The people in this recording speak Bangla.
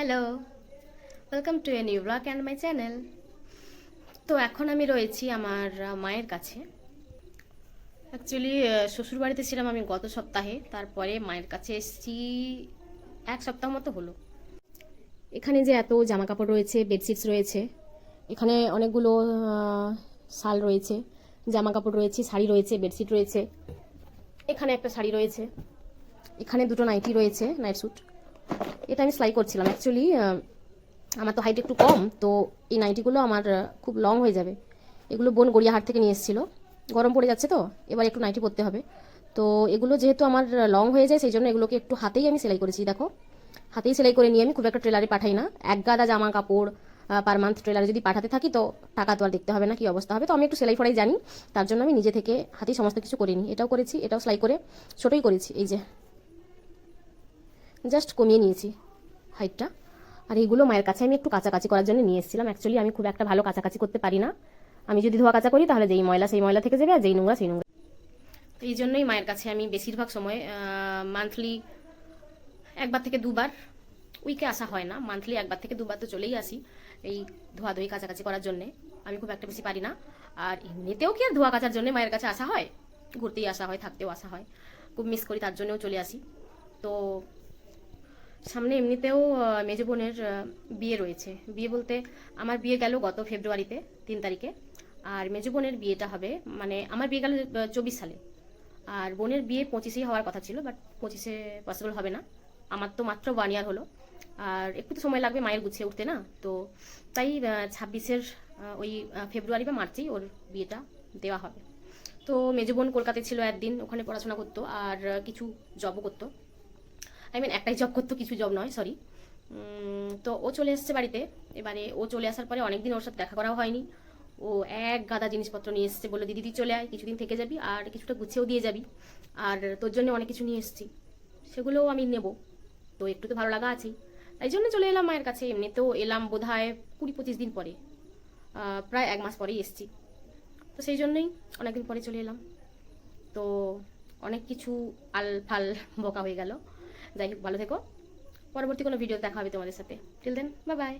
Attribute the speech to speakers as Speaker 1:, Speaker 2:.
Speaker 1: Hello welcome to a new blog and my channel তো এখন আমি রয়েছি আমার মায়ের কাছে। অ্যাকচুয়ালি শ্বশুরবাড়িতে ছিলাম আমি গত সপ্তাহে, তারপরে মায়ের কাছে এসেছি এক সপ্তাহ মতো হলো। এখানে যে এত জামা কাপড় রয়েছে, বেডশিটস রয়েছে, এখানে অনেকগুলো শাল রয়েছে জামা কাপড় রয়েছে, শাড়ি রয়েছে, বেডশিট রয়েছে। এখানে একটা শাড়ি রয়েছে। এখানে দুটো নাইটি রয়েছে, নাইট স্যুট। এটা আমি সেলাই করছিলাম অ্যাকচুয়ালি আমার তো হাইট একটু কম, তো এই নাইটিগুলো আমার খুব লং হয়ে যাবে। এগুলো বোন গড়িয়াহাট থেকে নিয়ে এসেছিল। গরম পড়ে যাচ্ছে তো, এবার একটু নাইটি পরতে হবে। তো এগুলো যেহেতু আমার লং হয়ে যায়, সেই জন্য এগুলোকে একটু হাতেই আমি সেলাই করেছি, দেখো। হাতেই সেলাই করে নিয়ে আমি খুব একটা ট্রেলারে পাঠাই না। এক গাদা জামা কাপড় পার মান্থ ট্রেলারে যদি পাঠাতে থাকি, তো টাকা তো আর দেখতে হবে না, কি অবস্থা হবে। তো আমি একটু সেলাই ফড়াই জানি, তার জন্য আমি নিজে থেকে হাতেই সমস্ত কিছু করিনি এটাও করেছি, এটাও সেলাই করে ছোটোই করেছি, এই যে। জাস্ট কমিয়ে নিয়েছি হাইটটা। আর এইগুলো মায়ের কাছে আমি একটু কাছাকাছি করার জন্য নিয়ে এসেছিলাম। অ্যাকচুয়ালি আমি খুব একটা ভালো কাছাকাছি করতে পারি না। আমি যদি ধোয়া কাচা করি, তাহলে যেই ময়লা সেই ময়লা থেকে যাবে আর যেই নোংরা সেই নোংরা। তো এই জন্যই মায়ের কাছে আমি বেশিরভাগ সময় মান্থলি একবার থেকে দুবার উইকে আসা হয় না। মান্থলি একবার থেকে দুবার তো চলেই আসি এই ধোয়াধুয়ি কাছাকাছি করার জন্যে। আমি খুব একটা বেশি পারি না। আর এমনিতেও কি আর ধোয়া কাচার জন্য মায়ের কাছে আসা হয়? ঘুরতেই আসা হয়, থাকতেও আসা হয়। খুব মিস করি, তার জন্যও চলে আসি। তো সামনে এমনিতেও মেজ বোনের বিয়ে রয়েছে। বিয়ে বলতে আমার বিয়ে গেল গত ফেব্রুয়ারিতে, তিন তারিখে। আর মেজ বোনের বিয়েটা হবে মানে আমার বিয়ে গেল চব্বিশ সালে। আর বোনের বিয়ে পঁচিশেই হওয়ার কথা ছিল, বাট পঁচিশে পসিবল হবে না। আমার তো মাত্র ওয়ান ইয়ার হলো। আর একটু তো সময় লাগবে মায়ের গুছিয়ে উঠতে না? তো তাই ছাব্বিশের ওই ফেব্রুয়ারি বা মার্চেই ওর বিয়েটা দেওয়া হবে। তো মেজ বোন কলকাতায় ছিল একদিন, ওখানে পড়াশোনা করতো, আর কিছু জবও করতো। আই মিন একটাই জব করতো, কিছু জব নয় সরি তো ও চলে এসেছে বাড়িতে। এবারে ও চলে আসার পরে অনেকদিন ওর সাথে দেখা করাও হয়নি। ও এক গাদা জিনিসপত্র নিয়ে এসেছে, বলল, দিদি চলে আয়, কিছুদিন থেকে যাবি আর কিছুটা গুছিয়েও দিয়ে যাবি। আর তোর জন্য অনেক কিছু নিয়ে এসেছি। সেগুলোও আমি নেব। তো একটু তো ভালো লাগা আছেই। তাই জন্য চলে এলাম মায়ের কাছে। এমনিতেও এলাম বোধ হয় কুড়ি পঁচিশ দিন পরে। প্রায় এক মাস পরেই এসেছি। তো সেই জন্যই অনেকদিন পরে চলে এলাম। তো অনেক কিছু আল ফাল বকা হয়ে গেল। যাই হোক ভালো থেকো। পরবর্তী কোনো ভিডিও দেখা হবে তোমাদের সাথে। Till then bye bye